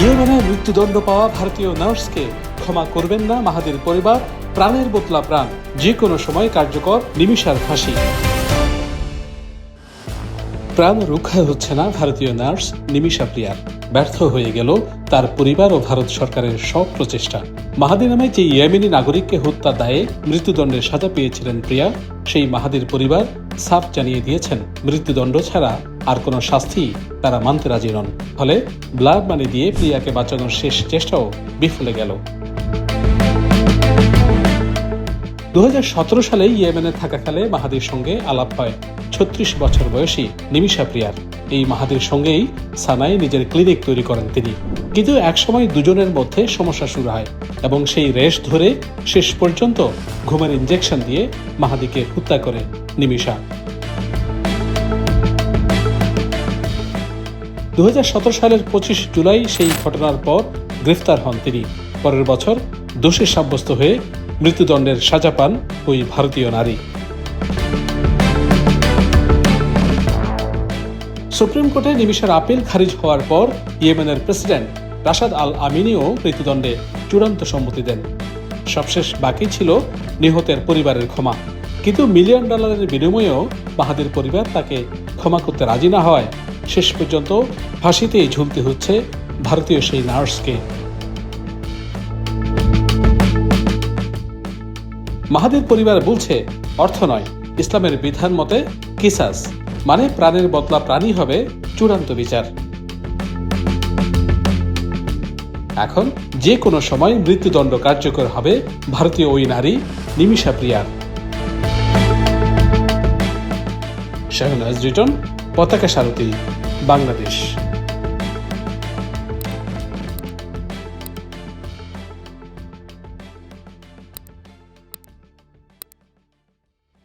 ইয়েমেনে মৃত্যুদণ্ড পাওয়া ভারতীয় নার্সকে ক্ষমা করবেন না মাহাদির পরিবার, প্রাণের বোতলা প্রাণ যে কোনো সময় কার্যকর নিমিষার ফাঁসি। প্রাণ রক্ষা হচ্ছে না ভারতীয় নার্স, নিমিষা প্রিয়ার ব্যর্থ হয়ে গেল তার পরিবার ও ভারত সরকারের সব প্রচেষ্টা। মাহাদি নামে যে ইয়েমেনি নাগরিককে হত্যা দায়ে মৃত্যুদণ্ডের সাজা পেয়েছিলেন প্রিয়া, সেই মাহাদির পরিবার সাফ জানিয়ে দিয়েছেন, মৃত্যুদণ্ড ছাড়া আর কোনো শাস্তি তারা মানতে রাজি নন। ফলে ব্লাড মানি দিয়ে প্রিয়াকে বাঁচানোর শেষ চেষ্টাও বিফলে গেল। দু সালে ইয়েমেনে থাকাকালে মাহাদির সঙ্গে আলাপ হয় ছত্রিশ বছর বয়সী নিমিষা প্রিয়ার। এই মাহাদির সঙ্গেই সানায় নিজের ক্লিনিক তৈরি করেন তিনি। কিন্তু একসময় দুজনের মধ্যে সমস্যা শুরু হয় এবং সেই রেশ ধরে শেষ পর্যন্ত ঘুমের ইঞ্জেকশন দিয়ে মাহাদিকে হত্যা করে নিমিষা দু হাজার সতেরো সালের পঁচিশ জুলাই সেই ঘটনার পর গ্রেফতার হন তিনি। পরের বছর দোষী সাব্যস্ত হয়ে মৃত্যুদণ্ডের সাজা পান ওই ভারতীয় নারী। সুপ্রিম কোর্টে নিমিষের আপিল খারিজ হওয়ার পর ইয়েমেনের প্রেসিডেন্ট রাশাদ আল আমিনিও মৃত্যুদণ্ডে চূড়ান্ত সম্মতি দেন। সবশেষ বাকি ছিল নিহতের পরিবারের ক্ষমা। কিন্তু মিলিয়ন ডলারের বিনিময়েও বাহাদির পরিবার তাকে ক্ষমা করতে রাজি না হয় শেষ পর্যন্ত ফাঁসিতেই ঝুলতে হচ্ছে ভারতীয় সেই নার্সকে। মাহাদির পরিবার বলছে, অর্থ নয়, ইসলামের বিধান মতে কিসাস মানে প্রাণের বদলা প্রাণী হবে চূড়ান্ত বিচার। এখন যে কোনো সময় মৃত্যুদণ্ড কার্যকর হবে ভারতীয় ওই নারী নিমিষা প্রিয়ার। শাহনাজ রিটন, পতাকা সারথী। বাংলাদেশ।